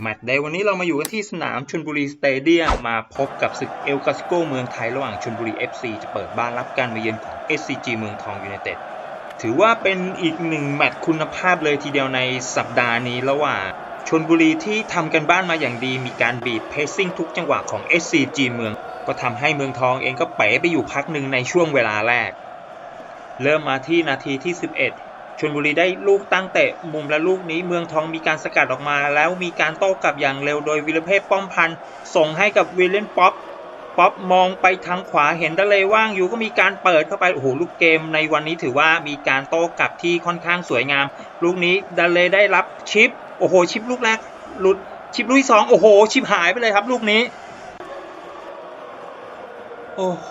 แมตช์ในวันนี้เรามาอยู่กันที่สนามชลบุรีสเตเดียมมาพบกับศึกเอลกาสโกเมืองไทยระหว่างชลบุรี FC จะเปิดบ้านรับการมาเยือนของ SCG เมืองทองยูไนเต็ดถือว่าเป็นอีกหนึ่งแมตช์คุณภาพเลยทีเดียวในสัปดาห์นี้ระหว่างชลบุรีที่ทำกันบ้านมาอย่างดีมีการบีบเพสซิ่งทุกจังหวะของ SCG เมือง ก็ทำให้เมืองทองเองก็เป๋ไปอยู่พักหนึ่งในช่วงเวลาแรก เริ่มมาที่นาทีที่ 11 ชลบุรีได้ลูกตั้งเตะมุมและลูกนี้เมืองทองมีการสกัดออกมา แล้วมีการโต้กลับอย่างเร็วโดยวิลเพศป้อมพันธ์ส่งให้กับวิลเลนป๊อปป๊อปมองไปทางขวาเห็นดะเลว่างอยู่ก็มีการเปิดเข้าไปโอ้โหลูกเกมในวันนี้ถือว่ามีการโต้กลับที่ค่อนข้างสวยงาม ลูกนี้ดะเลได้รับชิปโอ้โหชิปลูกแรกหลุดชิปลูกที่สองโอ้โหชิปหายไปเลยครับ ลูกนี้ โอ้โห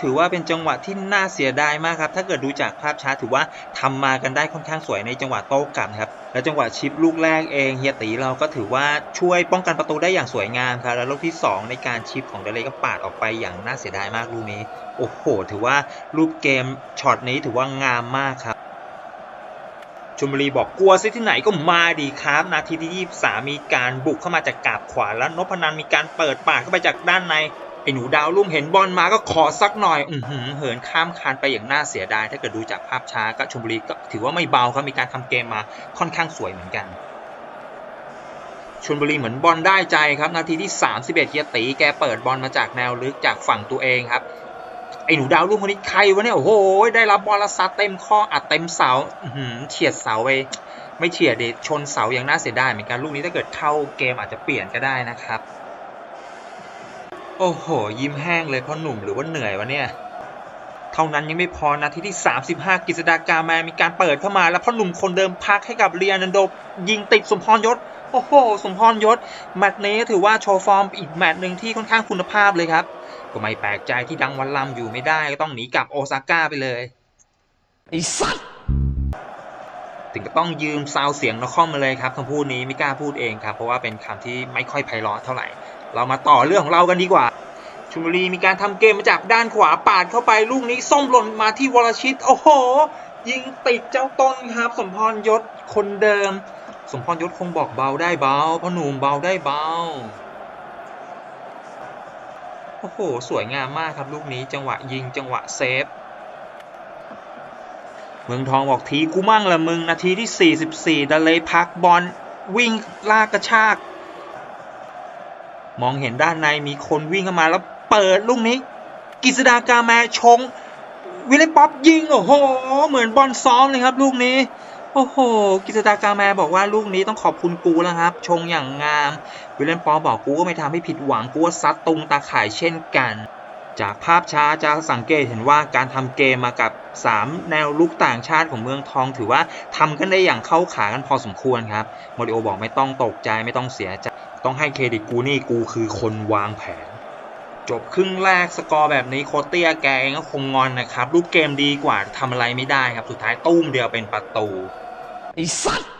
ถือว่าเป็นจังหวะที่น่าเสียดายมากครับ ถ้าเกิดดูจากภาพช้าถือว่าทำมากันได้ค่อนข้างสวยในจังหวะโต้กลับนะครับ และจังหวะชิปลูกแรกเองเฮียตีเราก็ถือว่าช่วยป้องกันประตูได้อย่างสวยงามครับ แล้วลูกที่ 2 ในการชิปของเดเลก็ปาดออกไปอย่างน่าเสียดายมากลูกนี้ โอ้โห ถือว่ารูปเกมช็อตนี้ถือว่างามมากครับชลบุรีบอกกลัวซิที่ไหนก็มาดีครับ นาทีที่ 23 มีการบุกเข้ามาจากกาบขวาแล้วนพนันมีการเปิดปากเข้าไปจากด้านใน ไอ้หนูดาวรุ่งเห็นบอลมาก็ขอสักหน่อย อือหือเหินข้ามคานไปอย่างน่าเสียดาย ถ้าเกิดดูจากภาพช้าก็ชมบุรีก็ถือว่าไม่เบาครับมีการทำเกมมาค่อนข้างสวยเหมือนกันชลบุรีเหมือนบอลได้ใจครับ นาทีที่ 31เฮียตีแกเปิดบอลมาจากแนวลึกจากฝั่งตัวเองครับ ไอ้หนูดาวรุ่งคนนี้ใครวะเนี่ย โอ้โห ได้รับบอลและซัดเต็มข้ออัดเต็มเสาอือหือเฉียดเสาไปไม่เฉียดเดชนเสาอย่างน่าเสียดายเหมือนกันลูกนี้ถ้าเกิดเข้าเกมอาจจะเปลี่ยนก็ได้นะครับ โอ้โห ยิ้มแห้งเลยเพราะหนุ่มหรือว่าเหนื่อยวะเนี่ย เท่านั้นยังไม่พอนาทีที่ 35 กิษดากาแมนมีการเปิดเข้ามา แล้วพ่อหนุ่มคนเดิมพักให้กับเรียนันโดยิงติดสมพรยศ โอ้โห สมพรยศ แมตช์นี้ถือว่าโชว์ฟอร์มอีกแมตช์หนึ่งที่ค่อนข้างคุณภาพเลยครับ ก็ไม่แปลกใจที่ดังวันลำอยู่ไม่ได้ก็ต้องหนีกลับโอซาก้าไปเลยไอ้สัตว์ถึงก็ต้องยืมซาวเสียงนครมาเลยครับคำพูดนี้ไม่กล้าพูดเองครับ เพราะว่าเป็นคำที่ไม่ค่อยไพเราะเท่าไหร่ เรามาต่อเรื่องของเรากันดีกว่าชลบุรีมีการทำเกมมาจากด้านขวาปาดเข้าไปลูกนี้ส้มหล่นมาที่วรชิต โอ้โห ยิงติดเจ้าต้นครับ สมพรยศคนเดิม สมพรยศคงบอกเบาได้เบาเพราะหนุ่มเบาได้เบาโอ้โห สวยงามมากครับลูกนี้จังหวะยิงจังหวะเซฟเมืองทองบอกทีกูมั่งละมึง นาทีที่ 44ดันเลยพักบอลวิ่งลากกระชาก มองเห็นด้านในมีคนวิ่งเข้ามาแล้วเปิดลูกนี้กิษดากาแมชง วิลเลป๊อปยิงโอ้โห เหมือนบอลซ้อมเลยครับ ลูกนี้ โอ้โห กิษดากาแมบอกว่าลูกนี้ต้องขอบคุณกูแล้วครับ ชงอย่างงาม วิลเลนป๊อปบอกกูก็ไม่ทำให้ผิดหวังกูก็ซัดตุงตาข่ายเช่นกัน จากภาพช้าจะสังเกตเห็นว่าการทำเกมมากับ 3 แนวลุกต่างชาติของเมืองทอง ถือว่าทำกันได้อย่างเข้าขากันพอสมควรครับโมริโอบอกไม่ต้องตกใจไม่ต้องเสียใจ ต้องให้เครดิตกูนี่กูคือคนวางแผน จบครึ่งแรกสกอร์แบบนี้โคเตียแกเองก็คงงอนนะครับรูปเกมดีกว่าทำอะไรไม่ได้ครับ สุดท้ายตุ้มเดียวเป็นประตูไอ้สัตว์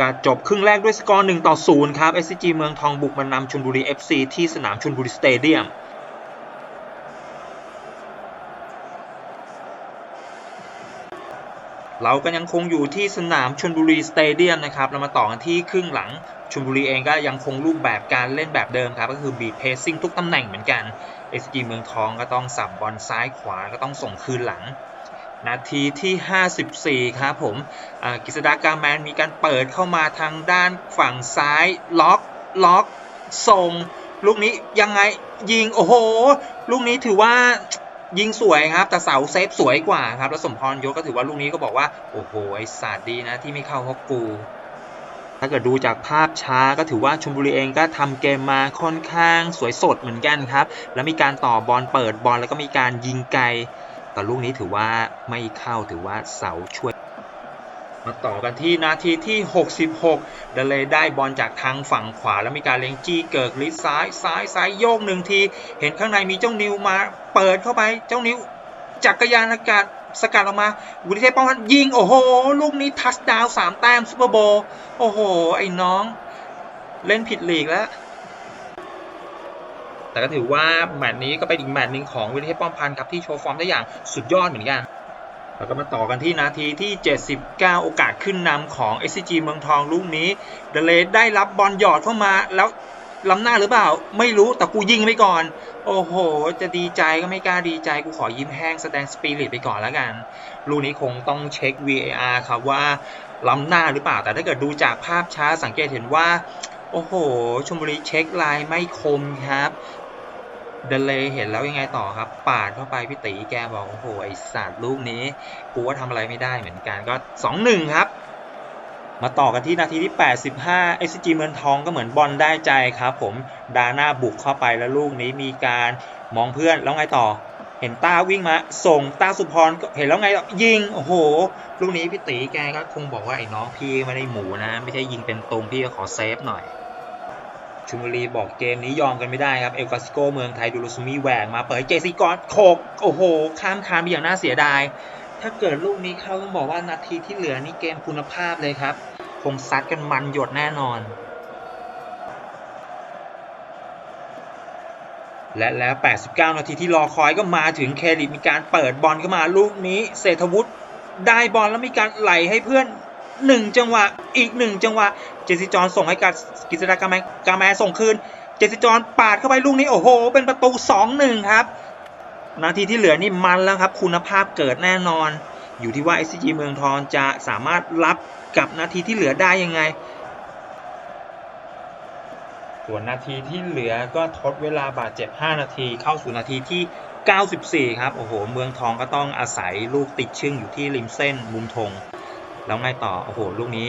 การจบครึ่งแรกด้วยสกอร์1ต่อ0ครับ SCG เมืองทองบุกมานำชลบุรี FC ที่สนามชลบุรีสเตเดียมเราก็ยังคงอยู่ที่สนามชลบุรีสเตเดียมนะครับ เรามาต่อกันที่ครึ่งหลัง ชลบุรีเองก็ยังคงรูปแบบการเล่นแบบเดิมครับก็คือบีเพสซิ่งทุกตำแหน่งเหมือนกัน SCG เมืองทองก็ต้องสับบอลซ้ายขวาก็ต้องส่งคืนหลัง นาทีที่ 54 ครับผมกิษดากาแมนมีการเปิดเข้ามาทางด้านฝั่งซ้ายล็อกล็อกส่งลูกนี้ยังไงยิงโอ้โห ลูกนี้ถือว่ายิงสวยครับ แต่เสาเซฟสวยกว่าครับ แล้วสมพรยศก็ถือว่าลูกนี้ก็บอกว่า โอ้โหไอศาสตร์ดีนะที่ไม่เข้าเพราะกู ถ้าเกิดดูจากภาพช้าก็ถือว่าชลบุรีเองก็ทำเกมมาค่อนข้างสวยสดเหมือนกันครับ แล้วมีการต่อบอลเปิดบอลแล้วก็มีการยิงไกลแต่ลูกนี้ถือว่าไม่เข้าถือว่าเสาช่วย มาต่อกันที่นาทีที่ 66 เดเลยได้บอลจากทางฝั่งขวา แล้วมีการเล็งจี้เกิกลิซ้ายซ้ายซ้ายโยกหนึ่งที เห็นข้างในมีเจ้านิวมาเปิดเข้าไปเจ้านิวจักรยานอากาศ สกัดออกมาวุฒิเทพป้องกันยิง โอ้โห ลูกนี้ทัชดาวสามแต้มซูเปอร์โบโอ้โห ไอ้น้อง เล่นผิดหลีกแล้ว แต่ก็ถือว่าแมตช์นี้ก็เป็นอีกแมตช์หนึ่งของวิลเทพป้อมพันธ์ครับที่โชว์ฟอร์มได้อย่างสุดยอดเหมือนกันแล้วก็มาต่อกันที่นาทีที่ 79 โอกาสขึ้นนำของ SCG เมืองทองลูกนี้ เดเลได้รับบอลหยอดเข้ามาแล้ว ล้ำหน้าหรือเปล่า ไม่รู้แต่กูยิงไปก่อน โอ้โห จะดีใจก็ไม่กล้าดีใจกูขอยิ้มแห้งแสดงสปิริตไปก่อนแล้วกันลูกนี้คงต้องเช็ค VAR ครับว่าล้ำหน้าหรือเปล่า แต่ถ้าเกิดดูจากภาพช้าสังเกตเห็นว่า โอ้โหชมบุรีเช็คลายไม่คมครับเดเลยเห็นแล้วยังไงต่อครับ ปาดเข้าไปพี่ตีแกบอกโอ้โหไอสัตว์ลูกนี้ กูว่าทำอะไรไม่ได้เหมือนกันก็ 2-1 ครับ มาต่อกันที่นาทีที่ 85 SG เมืองทองก็เหมือนบอลได้ใจครับผมดาหน้าบุกเข้าไปแล้วลูกนี้มีการมองเพื่อนแล้วไงต่อ เห็นต้าวิ่งมา ส่งต้าสุพรเห็นแล้วไงยิง โอ้โห ลูกนี้พี่ตีแกก็คงบอกว่าไอ้น้องพี่ไม่ได้หมูนะ ไม่ใช่ยิงเป็นตรงพี่ก็ขอเซฟหน่อยชุมบุรีบอกเกมนี้ยอมกันไม่ได้ครับ เอลกาซิโกเมืองไทยดูรุสุมิแหวกมาเปิดเจซิกอนโขกโอ้โห ข้ามคานไปอย่างน่าเสียดาย ถ้าเกิดลูกนี้เข้าต้องบอกว่านาทีที่เหลือนี่เกมคุณภาพเลยครับ คงซัดกันมันหยดแน่นอน และแล้ว 89 นาทีที่รอคอยก็มาถึงเครดิตมีการเปิดบอลเข้ามาลูกนี้เศรษฐวุฒิได้บอลแล้วมีการไหลให้เพื่อน1จังหวะอีก1จังหวะเจสิจอนส่งให้กับกิษดากาแมกาแมส่งคืน เจสิจอนปาดเข้าไปลูกนี้โอ้โห เป็นประตู 2-1 ครับ นาทีที่เหลือนี่มันแล้วครับ คุณภาพเกิดแน่นอน อยู่ที่ว่า SCG เมืองทองจะสามารถรับกับนาทีที่เหลือได้ยังไง ส่วนนาทีที่เหลือก็ทดเวลาบาดเจ็บ 5 นาที เข้าสู่นาทีที่ 94 ครับโอ้โหเมืองทองก็ต้องอาศัยลูกติดชึ่งอยู่ที่ริมเส้นมุมธงแล้วไงต่อโอ้โหลูกนี้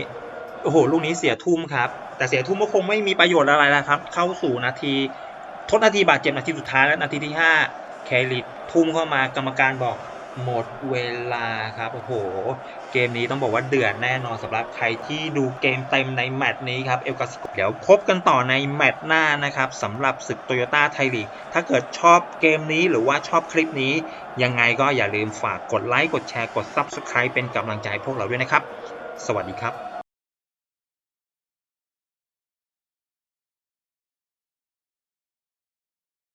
โอ้โหลูกนี้เสียทุ่มครับ แต่เสียทุ่มก็คงไม่มีประโยชน์อะไรแล้วครับ เข้าสู่นาทีทดนาทีบาดเจ็บนาทีสุดท้ายแล้วนาทีที่ 5 คริตทุ่มเข้ามากรรมการบอกหมดเวลาครับ โอ้โห เกมนี้ต้องบอกว่าเดือดแน่นอนสำหรับใครที่ดูเกมเต็มในแมตช์นี้ครับ เอลกาสโกเดี๋ยวพบกันต่อในแมตช์หน้านะครับสำหรับศึกโตโยต้าไทยลีก ถ้าเกิดชอบเกมนี้หรือว่าชอบคลิปนี้ ยังไงก็อย่าลืมฝากกดไลค์ กดแชร์ กด Subscribe เป็นกำลังใจพวกเราด้วยนะครับ สวัสดีครับ